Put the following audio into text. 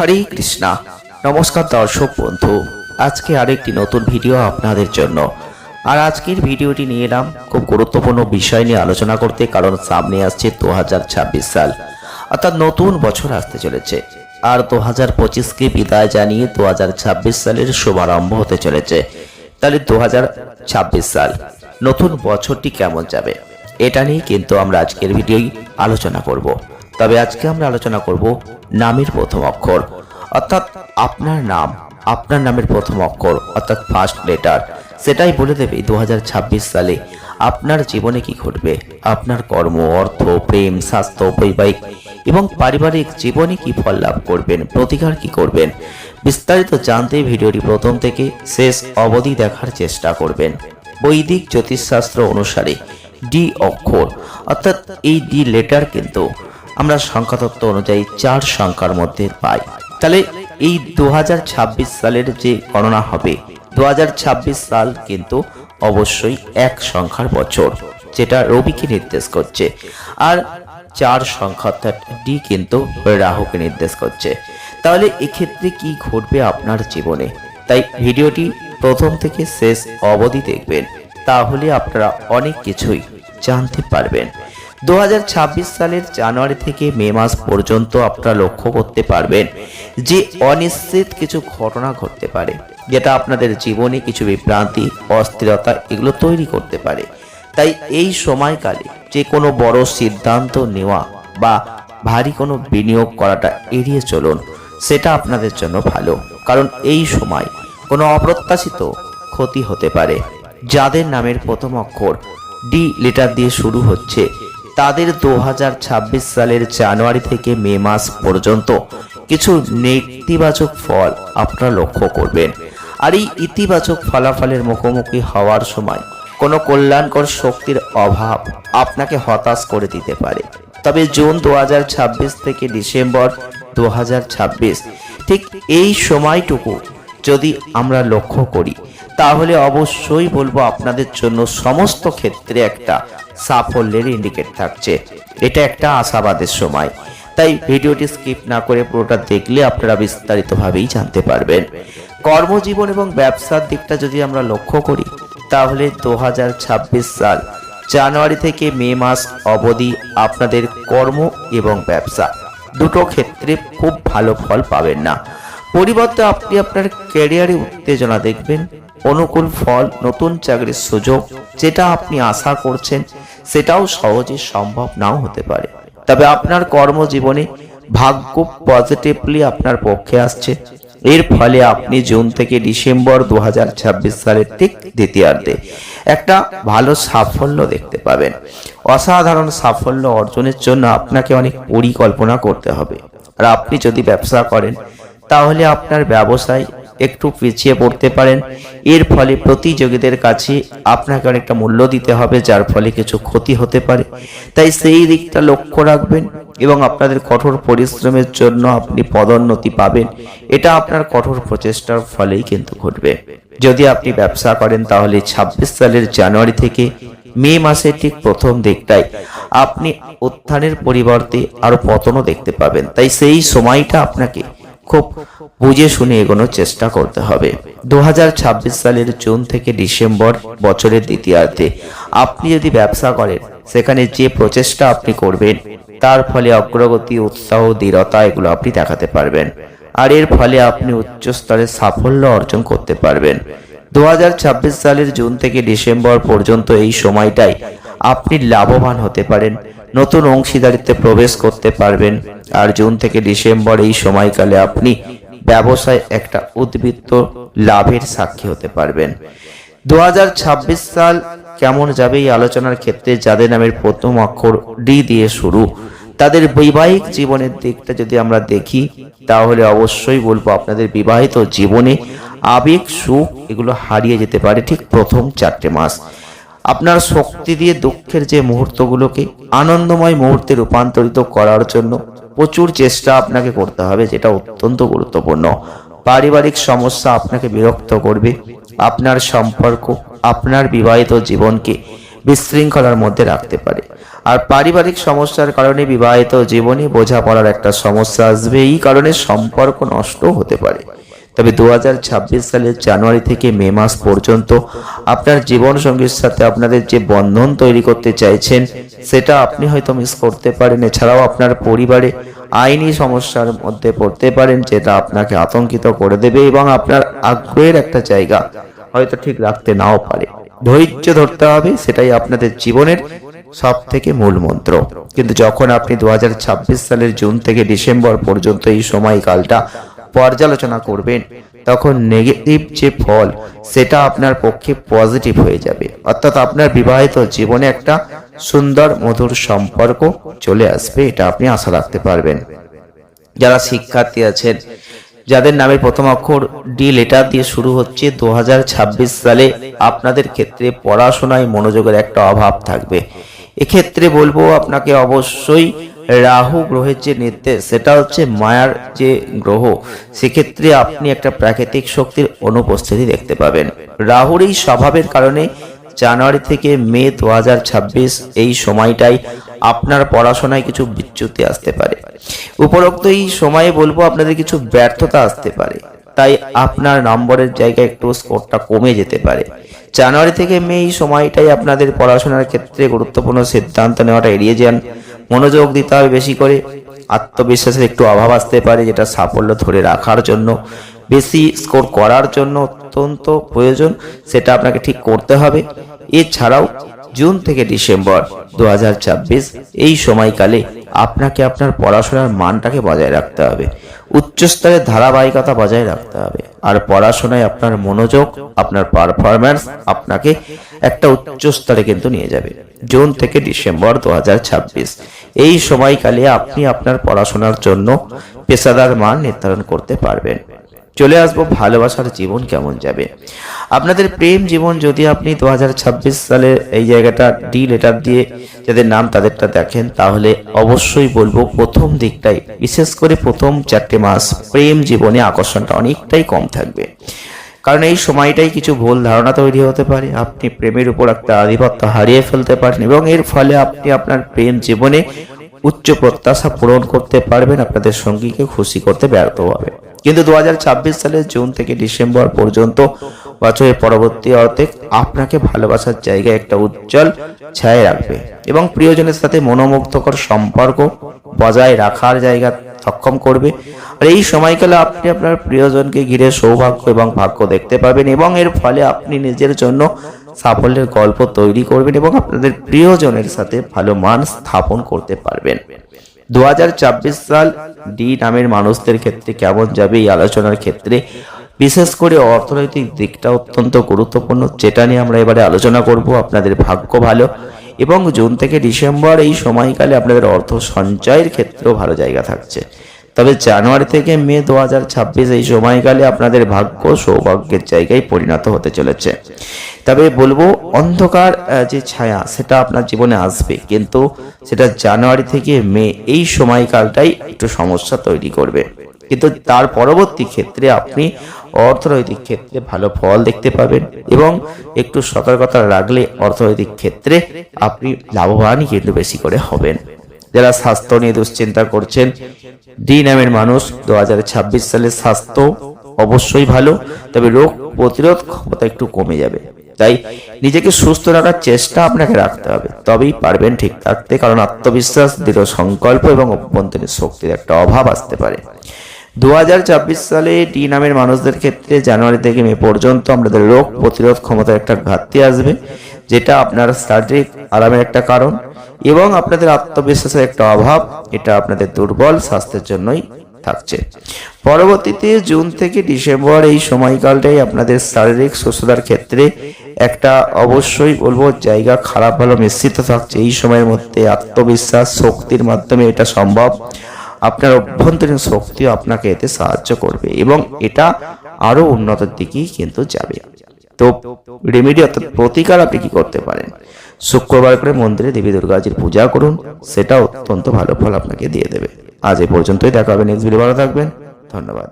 হরে কৃষ্ণা। নমস্কার দর্শক বন্ধু, আজকে আরেকটি নতুন ভিডিও আপনাদের জন্য। আর আজকের ভিডিওটি নিয়ে এলাম খুব গুরুত্বপূর্ণ বিষয় নিয়ে আলোচনা করতে, কারণ সামনে আসছে দু সাল। অর্থাৎ নতুন বছর আসতে চলেছে। আর দু হাজার পঁচিশকে বিদায় জানিয়ে দু হাজার ছাব্বিশ সালের শুভারম্ভ হতে চলেছে। তাহলে দু হাজার ছাব্বিশ সাল, নতুন বছরটি কেমন যাবে? এটা নিয়ে কিন্তু আমরা আজকের ভিডিওই আলোচনা করব। তবে আজকে আমরা আলোচনা করব নামের প্রথম অক্ষর। অর্থাৎ আপনার নাম, আপনার নামের প্রথম অক্ষর, অর্থাৎ ফার্স্ট লেটার সেটাই বলে দেবে দু হাজার ছাব্বিশ সালে আপনার জীবনে কি ঘটবে, আপনার কর্ম, অর্থ, প্রেম, স্বাস্থ্য, বৈবাহিক এবং পারিবারিক জীবনে কি ফল লাভ করবেন, প্রতিকার কি করবেন, বিস্তারিত জানতে ভিডিওটি প্রথম থেকে শেষ অবধি দেখার চেষ্টা করবেন। বৈদিক জ্যোতিষশাস্ত্র অনুসারে ডি অক্ষর, অর্থাৎ এই ডি লেটার কিন্তু আমরা সংখ্যাতত্ত্ব অনুযায়ী চার সংখ্যার মধ্যে পাই। তাহলে এই দু হাজার ছাব্বিশ সালের যে গণনা হবে, দু হাজার ছাব্বিশ সাল কিন্তু অবশ্যই এক সংখ্যার বছর, যেটা রবিকে নির্দেশ করছে। আর চার সংখ্যা অর্থাৎ ডি কিন্তু রাহুকে নির্দেশ করছে। তাহলে এক্ষেত্রে কি ঘটবে আপনার জীবনে? তাই ভিডিওটি প্রথম থেকে শেষ অবধি দেখবেন, তাহলে আপনারা অনেক কিছুই জানতে পারবেন। দু হাজার ছাব্বিশ সালের জানুয়ারি থেকে মে মাস পর্যন্ত আপনারা লক্ষ্য করতে পারবেন যে অনিশ্চিত কিছু ঘটনা ঘটতে পারে, যেটা আপনাদের জীবনে কিছু বিভ্রান্তি, অস্থিরতা এগুলো তৈরি করতে পারে। তাই এই সময়কালে যে কোনো বড় সিদ্ধান্ত নেওয়া বা ভারী কোনো বিনিয়োগ করাটা এড়িয়ে চলুন, সেটা আপনাদের জন্য ভালো। কারণ এই সময় কোনো অপ্রত্যাশিত ক্ষতি হতে পারে। যাদের নামের প্রথম অক্ষর ডি লেটার দিয়ে শুরু হচ্ছে তাদের দু হাজার ছাব্বিশ সালের জানুয়ারি থেকে মে মাস পর্যন্ত কিছু নেতিবাচক ফল আপনারা লক্ষ্য করবেন। আর এই ইতিবাচক ফলাফলের মুখোমুখি হওয়ার সময় কোনো কল্যাণকর শক্তির অভাব আপনাকে হতাশ করে দিতে পারে। তবে জুন দু হাজার ছাব্বিশ থেকে ডিসেম্বর দু হাজার ছাব্বিশ ঠিক এই সময়টুকু যদি আমরা লক্ষ্য করি, তাহলে অবশ্যই বলব আপনাদের জন্য সমস্ত ক্ষেত্রে একটা সাফল্যের ইন্ডিকেট থাকছে। এটা একটা আশাবাদের সময়। তাই ভিডিওটি স্কিপ না করে পুরোটা দেখলে আপনারা বিস্তারিতভাবেই জানতে পারবেন। কর্মজীবন এবং ব্যবসার দিকটা যদি আমরা লক্ষ্য করি, তাহলে দু হাজার ছাব্বিশ সাল, জানুয়ারি থেকে মে মাস অবধি আপনাদের কর্ম এবং ব্যবসা দুটো ক্ষেত্রে খুব ভালো ফল পাবেন না। পরিবর্তে আপনি আপনার ক্যারিয়ারে উত্তেজনা দেখবেন, অনুকূল ফল, নতুন চাকরির সুযোগ, যেটা আপনি আশা করছেন সেটাও সহজে সম্ভব নাও হতে পারে। তবে আপনার কর্মজীবনে ভাগ্য পজিটিভলি আপনার পক্ষে আসছে। এর ফলে আপনি জুন থেকে ডিসেম্বর দু হাজার ছাব্বিশ সালের ঠিক দ্বিতীয়ার্ধে একটা ভালো সাফল্য দেখতে পাবেন। অসাধারণ সাফল্য অর্জনের জন্য আপনাকে অনেক পরিকল্পনা করতে হবে। আর আপনি যদি ব্যবসা করেন, তাহলে আপনার ব্যবসায় একটু পিছিয়ে পড়তে পারেন। এর ফলে প্রতিযোগীদের কাছে আপনাকে অনেকটা মূল্য দিতে হবে, যার ফলে কিছু ক্ষতি হতে পারে। তাই সেই দিকটা লক্ষ্য রাখবেন এবং আপনাদের কঠোর পরিশ্রমের জন্য আপনি পদোন্নতি পাবেন। এটা আপনার কঠোর প্রচেষ্টার ফলেই কিন্তু ঘটবে। যদি আপনি ব্যবসা করেন, তাহলে ছাব্বিশ সালের জানুয়ারি থেকে মে মাসের ঠিক প্রথম দিকটায় আপনি উত্থানের পরিবর্তে আরও পতনও দেখতে পাবেন। তাই সেই সময়টা আপনাকে খুব বুঝে শুনে এগোনোর চেষ্টা করতে হবে। দু হাজার ছাব্বিশ সালের জুন থেকে ডিসেম্বর বছরের দ্বিতীয়ার্ধে আপনি যদি ব্যবসা করেন, সেখানে যে প্রচেষ্টা আপনি করবেন, তার ফলে অগ্রগতি, উৎসাহ, দৃঢ়তা এগুলো আপনি দেখাতে পারবেন। আর এর ফলে আপনি উচ্চ স্তরের সাফল্য অর্জন করতে পারবেন। দু হাজার ছাব্বিশ সালের জুন থেকে ডিসেম্বর পর্যন্ত এই সময়টাই আপনি লাভবান হতে পারেন। নতুন অংশীদারিত্বে প্রবেশ করতে পারবেন। আর জুন থেকে ডিসেম্বর এই সময়কালে আপনি ব্যবসায় একটা উদ্বৃত্ত লাভের সাক্ষী হতে পারবেন। দু হাজার ছাব্বিশ সাল কেমন যাবে এই আলোচনার ক্ষেত্রে যাদের নামের প্রথম অক্ষর ডি দিয়ে শুরু, তাদের বৈবাহিক জীবনের দিকটা যদি আমরা দেখি, তাহলে অবশ্যই বলব আপনাদের বিবাহিত জীবনে আবেগ, সুখ এগুলো হারিয়ে যেতে পারে ঠিক প্রথম চারটে মাস। আপনার শক্তি দিয়ে দুঃখের যে মুহূর্তগুলোকে আনন্দময় মুহূর্তে রূপান্তরিত করার জন্য প্রচুর চেষ্টা আপনাকে করতে হবে, যেটা অত্যন্ত গুরুত্বপূর্ণ। পারিবারিক সমস্যা আপনাকে বিরক্ত করবে, আপনার সম্পর্ক, আপনার বিবাহিত জীবনকে বিশৃঙ্খলার মধ্যে রাখতে পারে। আর পারিবারিক সমস্যার কারণে বিবাহিত জীবনে বোঝাপড়ার একটা সমস্যা আসবে, এই কারণে সম্পর্ক নষ্ট হতে পারে। তবে দু হাজার ছাব্বিশ সালের জানুয়ারি থেকে মে মাস পর্যন্ত আপনার জীবন সঙ্গীর সাথে আপনাদের যে বন্ধন তৈরি করতে চাইছেন, সেটা আপনি হয়তো মিস করতে পারেন। এছাড়াও আপনার পরিবারে আইনি সমস্যার মধ্যে পড়তে পারেন, যেটা আপনাকে আতঙ্কিত করে দেবে এবং আপনার আগ্রহের একটা জায়গা হয়তো ঠিক রাখতে নাও পারে। ধৈর্য ধরতে হবে, সেটাই আপনাদের জীবনের সব থেকে মূল মন্ত্র। কিন্তু যখন আপনি দু হাজার ছাব্বিশ সালের জুন থেকে ডিসেম্বর পর্যন্ত এই সময়কালটা পর্যালোচনা করবেন, তখন নেগেটিভ যে ফল, সেটা আপনার পক্ষে পজিটিভ হয়ে যাবে। অর্থাৎ আপনার বিবাহিত জীবনে একটা সুন্দর, মধুর সম্পর্ক চলে আসবে, এটা আপনি আশা রাখতে পারবেন। যারা শিক্ষার্থী আছেন, যাদের নামের প্রথম অক্ষর ডি লেটার দিয়ে শুরু হচ্ছে দু হাজার ছাব্বিশ সালে আপনাদের ক্ষেত্রে পড়াশোনায় মনোযোগের একটা অভাব থাকবে। এক্ষেত্রে বলব আপনাকে অবশ্যই রাহু গ্রহের যে নির্দেশ, সেটা হচ্ছে মায়ার যে গ্রহ, সেক্ষেত্রে আপনি একটা প্রাকৃতিক শক্তির অনুপস্থিতি দেখতে পাবেন। রাহুর এই স্বভাবের কারণে জানুয়ারি থেকে মে দু হাজার ছাব্বিশ এই সময়টাই আপনার পড়াশোনায় কিছু বিচ্যুতি আসতে পারে। উপরোক্ত এই সময়ে বলব আপনাদের কিছু ব্যর্থতা আসতে পারে। তাই আপনার নম্বরের জায়গায় একটু স্কোরটা কমে যেতে পারে। জানুয়ারি থেকে মে এই সময়টাই আপনাদের পড়াশোনার ক্ষেত্রে গুরুত্বপূর্ণ সিদ্ধান্ত নেওয়াটা এড়িয়ে যান। মনোযোগ দিতে হবে বেশি করে। আত্মবিশ্বাসের একটু অভাব আসতে পারে যেটা সাফল্য ধরে রাখার জন্য। বেশি স্কোর করার জন্য অত্যন্ত প্রয়োজন, সেটা আপনাকে ঠিক করতে হবে। এছাড়াও জুন থেকে ডিসেম্বর দু হাজার ছাব্বিশ এই সময়কালে আপনাকে আপনার পড়াশোনার মানটাকে বজায় রাখতে হবে। উচ্চস্তরের ধারাবাহিকতা বজায় রাখতে হবে। আর পড়াশোনায় আপনার মনোযোগ, আপনার পারফরম্যান্স আপনাকে একটা উচ্চ স্তরে কিন্তু নিয়ে যাবে। জুন থেকে ডিসেম্বর দু হাজার ছাব্বিশ। এই সময়কালে আপনি আপনার পড়াশোনার জন্য পেশাদার মান নির্ধারণ করতে পারবেন। চলে আসব ভালোবাসার জীবন কেমন যাবে। আপনাদের প্রেম জীবন যদি আপনি দু হাজার ছাব্বিশ সালে এই জায়গাটা ডি লেটার দিয়ে যাদের নাম তাদেরটা দেখেন, তাহলে অবশ্যই বলব প্রথম দিকটাই বিশেষ করে প্রথম চারটে মাস, প্রেম জীবনে আকর্ষণটা অনেকটাই কম থাকবে। কারণ এই সময়টাই কিছু ভুল ধারণা তৈরি হতে পারে। আপনি প্রেমের উপর একটা আধিপত্য হারিয়ে ফেলতে পারেন এবং এর ফলে আপনি আপনার প্রেম জীবনে উচ্চ প্রত্যাশা পূরণ করতে পারবেন, আপনাদের সঙ্গীকে খুশি করতে ব্যর্থ হবে। কিন্তু দু হাজার ছাব্বিশ সালের জুন থেকে ডিসেম্বর পর্যন্ত বছরের পরবর্তী অর্ধেক আপনাকে ভালোবাসার জায়গায় একটা উজ্জ্বল ছায়া রাখবে এবং প্রিয়জনের সাথে মনোমুগ্ধকর সম্পর্ক বজায় রাখার জায়গা সক্ষম করবে। আর এই সময়কালে আপনি আপনার প্রিয়জনকে ঘিরে সৌভাগ্য এবং ভাগ্য দেখতে পাবেন এবং এর ফলে আপনি নিজের জন্য সাফল্যের গল্প তৈরি করবেন এবং আপনাদের প্রিয়জনের সাথে ভালো মান স্থাপন করতে পারবেন। দু সাল ডি নামের মানুষদের ক্ষেত্রে কেমন যাবে এই আলোচনার ক্ষেত্রে বিশেষ করে অর্থনৈতিক দিকটা অত্যন্ত গুরুত্বপূর্ণ, যেটা নিয়ে আমরা এবারে আলোচনা করব। আপনাদের ভাগ্য ভালো এবং জুন থেকে ডিসেম্বর এই সময়কালে আপনাদের অর্থ সঞ্চয়ের ক্ষেত্রেও ভালো জায়গা থাকছে। তবে জানুয়ারি থেকে মে দু হাজার ছাব্বিশ এই সময়কালে আপনাদের ভাগ্য সৌভাগ্যের জায়গায় পরিণত হতে চলেছে। তবে বলব, অন্ধকার যে ছায়া, সেটা আপনার জীবনে আসবে। কিন্তু সেটা জানুয়ারি থেকে মে এই সময়কালটাই একটু সমস্যা তৈরি করবে। কিন্তু তার পরবর্তী ক্ষেত্রে আপনি অর্থনৈতিক ক্ষেত্রে ভালো ফল দেখতে পাবেন এবং একটু সতর্কতা রাখলে অর্থনৈতিক ক্ষেত্রে আপনি লাভবানই কিন্তু বেশি করে হবেন। যারা স্বাস্থ্য নিয়ে দুশ্চিন্তা করছেন ডি নামের মানুষ, দু সালের স্বাস্থ্য অবশ্যই ভালো, তবে রোগ প্রতিরোধ ক্ষমতা একটু কমে যাবে। তাই নিজেকে সুস্থ রাখার চেষ্টা আপনাকে রাখতে হবে। তবেই পারবেন ঠিক থাকতে, কারণ আত্মবিশ্বাস দৃঢ় সংকল্প এবং অভ্যন্তরীণ শক্তির একটা অভাব আসতে পারে। দু সালে ডি নামের মানুষদের ক্ষেত্রে জানুয়ারি থেকে মে পর্যন্ত আমাদের রোগ প্রতিরোধ ক্ষমতার একটা ঘাটতি আসবে, যেটা আপনার শারীরিক আরামের একটা কারণ এবং আপনাদের আত্মবিশ্বাসের একটা অভাব, এটা আপনাদের দুর্বল স্বাস্থ্যের জন্যই থাকছে। পরবর্তীতে জুন থেকে ডিসেম্বর এই সময়কালটাই আপনাদের শারীরিক সুস্থতার ক্ষেত্রে একটা অবশ্যই বলব জায়গা খারাপ ভালো মিশ্রিত থাকছে। এই সময়ের মধ্যে আত্মবিশ্বাস, শক্তির মাধ্যমে এটা সম্ভব। আপনার অভ্যন্তরীণ শক্তিও আপনাকে এতে সাহায্য করবে এবং এটা আরও উন্নতির দিকেই কিন্তু যাবে। তো রেমেডি অর্থাৎ প্রতিকার আপনি কি করতে পারেন? শুক্রবার করে মন্দিরে দেবী দুর্গাজির পূজা করুন সেটা অত্যন্ত ভালো ফল আপনাকে দিয়ে দেবে। আজ এই পর্যন্তই, দেখা হবে নেক্সট ভিডিও ভালো থাকবেন, ধন্যবাদ।